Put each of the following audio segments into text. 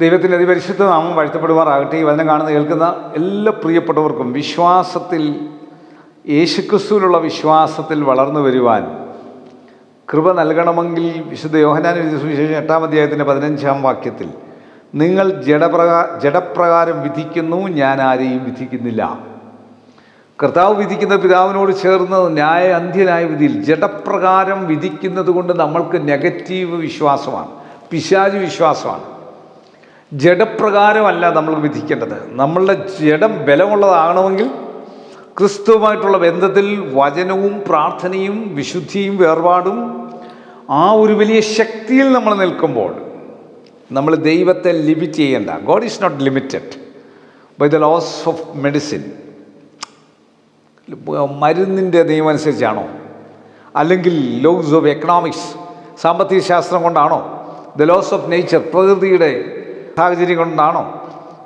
ദൈവത്തിന്റെ അതിപരിശുദ്ധ നാമം വാഴ്ത്തപ്പെടുമാറാകട്ടെ. ഈ വചനം കാണുന്ന കേൾക്കുന്ന എല്ലാ പ്രിയപ്പെട്ടവർക്കും വിശ്വാസത്തിൽ യേശുക്രിസ്തുവിലുള്ള വിശ്വാസത്തിൽ വളർന്നു വരുവാൻ കൃപ നൽകണമെങ്കിൽ വിശുദ്ധ യോഹനാൻ എഴുതിയ സുവിശേഷം എട്ടാം അധ്യായത്തിന്റെ പതിനഞ്ചാം വാക്യത്തിൽ നിങ്ങൾ ജഡപ്രകാ ജഡപ്രകാരം വിധിക്കുന്നു ഞാൻ ആരെയും വിധിക്കുന്നില്ല. കർത്താവ് വിധിക്കുന്ന പിതാവിനോട് ചേർന്ന് ന്യായ അന്ത്യനായ വിധിയിൽ ജഡപ്രകാരം വിധിക്കുന്നത് കൊണ്ട് നമ്മൾക്ക് നെഗറ്റീവ് വിശ്വാസമാണ് പിശാചി വിശ്വാസമാണ്. ജഡപ്രകാരമല്ല നമ്മൾ വിധിക്കേണ്ടത്. നമ്മളുടെ ജഡം ബലമുള്ളതാകണമെങ്കിൽ ക്രിസ്തുവുമായിട്ടുള്ള ബന്ധത്തിൽ വചനവും പ്രാർത്ഥനയും വിശുദ്ധിയും വേർപാടും ആ ഒരു വലിയ ശക്തിയിൽ നമ്മൾ നിൽക്കുമ്പോൾ നമ്മൾ ദൈവത്തെ ലിമിറ്റ് ചെയ്യേണ്ട. God is not limited by the laws of medicine മരുന്നിന്റെ നിയമം അനുസരിച്ചാണോ? അല്ലെങ്കിൽ ലോസ് ഓഫ് എക്കണോമിക്സ് സാമ്പത്തിക ശാസ്ത്രം കൊണ്ടാണോ? ദ ലോസ് ഓഫ് നേച്ചർ പ്രകൃതിയുടെ സാഹചര്യം കൊണ്ടാണോ?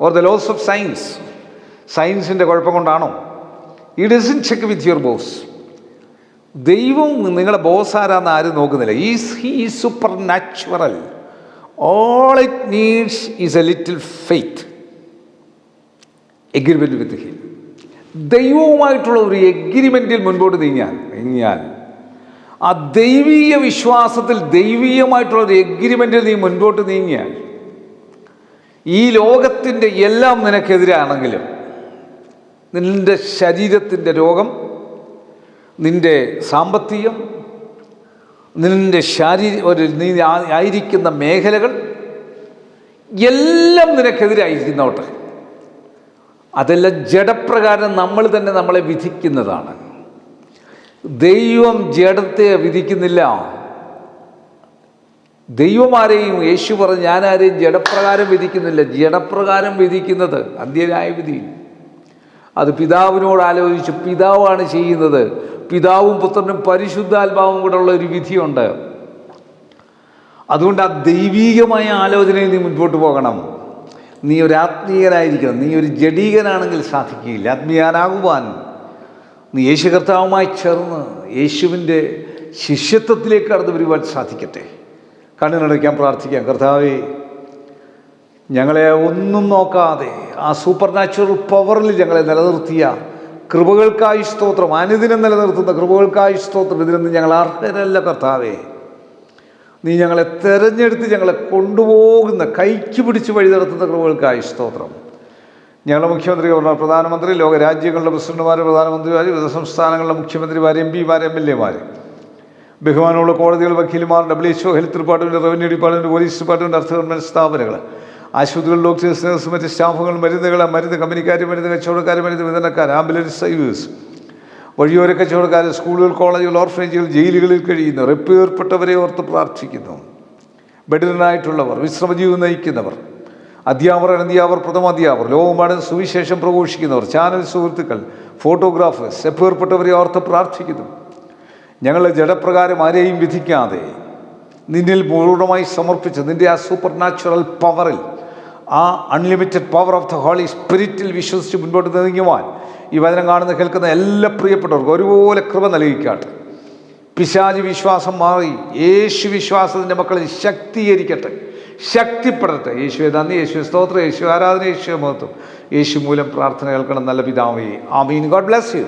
Or the laws of science സയൻസിന്റെ കുഴപ്പം കൊണ്ടാണോ? ഈ doesn't check with your boss ദൈവം നിങ്ങളുടെ ബോസ് ആരാന്ന് ആരും നോക്കുന്നില്ല. Is he supernatural all it needs is a little faith agreement with him ദൈവവുമായിട്ടുള്ള ഒരു എഗ്രിമെന്റിൽ മുൻപോട്ട് നീങ്ങിയാൽ നീങ്ങിയാൽ ആ ദൈവീയ വിശ്വാസത്തിൽ ദൈവീയമായിട്ടുള്ള ഒരു എഗ്രിമെന്റിൽ നീ മുൻപോട്ട് നീങ്ങിയാൽ ഈ ലോകത്തിന്റെ എല്ലാം നിനക്കെതിരാണെങ്കിലും നിന്റെ ശരീരത്തിന്റെ രോഗം നിന്റെ സാമ്പത്തികം നിന്റെ ശാരീര ഒരു നീ ആയിരിക്കുന്ന മേഖലകൾ എല്ലാം നിനക്കെതിരായിരിക്കുന്നവട്ടെ അതെല്ലാം ജഡപ്രകാരം നമ്മൾ തന്നെ നമ്മളെ വിധിക്കുന്നതാണ്. ദൈവം ജഡത്തെ വിധിക്കുന്നില്ല. ദൈവമാരെയും യേശു പറഞ്ഞ് ഞാനാരെയും ജഡപ്രകാരം വിധിക്കുന്നില്ല. ജഡപ്രകാരം വിധിക്കുന്നത് അന്ത്യനായ വിധി അത് പിതാവിനോട് ആലോചിച്ച് പിതാവാണ് ചെയ്യുന്നത്. പിതാവും പുത്രനും പരിശുദ്ധാത്മാവും കൂടെ ഉള്ള ഒരു വിധിയുണ്ട്. അതുകൊണ്ട് ആ ദൈവീകമായ ആലോചനയിൽ നീ മുൻപോട്ട് പോകണം. നീ ഒരു ആത്മീയനായിരിക്കണം. നീ ഒരു ജഡീകനാണെങ്കിൽ സാധിക്കുകയില്ല. ആത്മീയനാകുവാൻ നീ യേശു കർത്താവുമായി ചേർന്ന് യേശുവിന്റെ ശിഷ്യത്വത്തിലേക്ക് കടന്നു വരുവാൻ സാധിക്കട്ടെ. കണ്ണിനടയ്ക്കാൻ പ്രാർത്ഥിക്കാം. കർത്താവേ ഞങ്ങളെ ഒന്നും നോക്കാതെ ആ സൂപ്പർ നാച്ചുറൽ പവറിൽ ഞങ്ങളെ നിലനിർത്തിയ കൃപകൾക്കായി സ്തോത്രം അനുദിനം നിലനിർത്തുന്ന കൃപകൾക്കായി സ്തോത്രം. ഇതിനൊന്നും ഞങ്ങൾ അർഹരല്ല കർത്താവേ. നീ ഞങ്ങളെ തെരഞ്ഞെടുത്ത് ഞങ്ങളെ കൊണ്ടുപോകുന്ന കൈക്ക് പിടിച്ച് വഴി നടത്തുന്ന കൃപകൾക്കായി സ്തോത്രം. ഞങ്ങളുടെ മുഖ്യമന്ത്രി ഗവർണർ പ്രധാനമന്ത്രി ലോകരാജ്യങ്ങളുടെ പ്രസിഡന്റുമാർ പ്രധാനമന്ത്രിമാർ വിവിധ സംസ്ഥാനങ്ങളുടെ മുഖ്യമന്ത്രിമാർ എം പിമാർ എം എൽ എമാർ ബഹുമാനമുള്ള കോടതികൾ വക്കീലുമാർ W H O health department revenue department police department അർത്ഥ ഗവൺമെന്റ് സ്ഥാപനങ്ങൾ ആശുപത്രികൾ ഡോക്ടേഴ്സ് നേഴ്സ് മറ്റ് സ്റ്റാഫുകൾ മരുന്നുകൾ മരുന്ന് കമ്പനിക്കാർ മരുന്ന് കച്ചവടക്കാർ മരുന്ന് വിതരണക്കാർ ആംബുലൻസ് സർവീസ് വഴിയോര കച്ചവടക്കാർ സ്കൂളുകൾ കോളേജുകൾ ഓർഫനേജുകൾ ജയിലുകളിൽ കഴിയുന്നവർ എപ്പേർപ്പെട്ടവരെ ഓർത്ത് പ്രാർത്ഥിക്കുന്നു. ബഡിരനായിട്ടുള്ളവർ വിശ്രമജീവൻ നയിക്കുന്നവർ അധ്യാപകർ പ്രഥമ പ്രഥമാധ്യാപകർ ലോകമാണ് സുവിശേഷം പ്രഘോഷിക്കുന്നവർ ചാനൽ സുഹൃത്തുക്കൾ ഫോട്ടോഗ്രാഫേഴ്സ് എപ്പേർപ്പെട്ടവരെ ഓർത്ത് പ്രാർത്ഥിക്കുന്നു. ഞങ്ങൾ ജഡപ്രകാരം ആരെയും വിധിക്കാതെ നിന്നിൽ പൂർണമായി സമർപ്പിച്ച് നിന്റെ ആ സൂപ്പർ നാച്ചുറൽ പവറിൽ ആ unlimited power of the holy സ്പിരിറ്റിൽ വിശ്വസിച്ച് മുൻപോട്ട് നീങ്ങുവാൻ ഈ വചനം കാണുന്ന കേൾക്കുന്ന എല്ലാ പ്രിയപ്പെട്ടവർക്കും ഒരുപോലെ കൃപ നൽകിക്കാട്ടെ. പിശാജ് വിശ്വാസം മാറി യേശു വിശ്വാസത്തിന്റെ മക്കളിൽ ശക്തീകരിക്കട്ടെ ശക്തിപ്പെടട്ടെ. യേശുവെ നന്ദി യേശു സ്തോത്രം യേശു ആരാധന യേശു മഹത്വം. യേശു മൂലം പ്രാർത്ഥന കേൾക്കണം നല്ല പിതാവേ. ആമീൻ. God bless you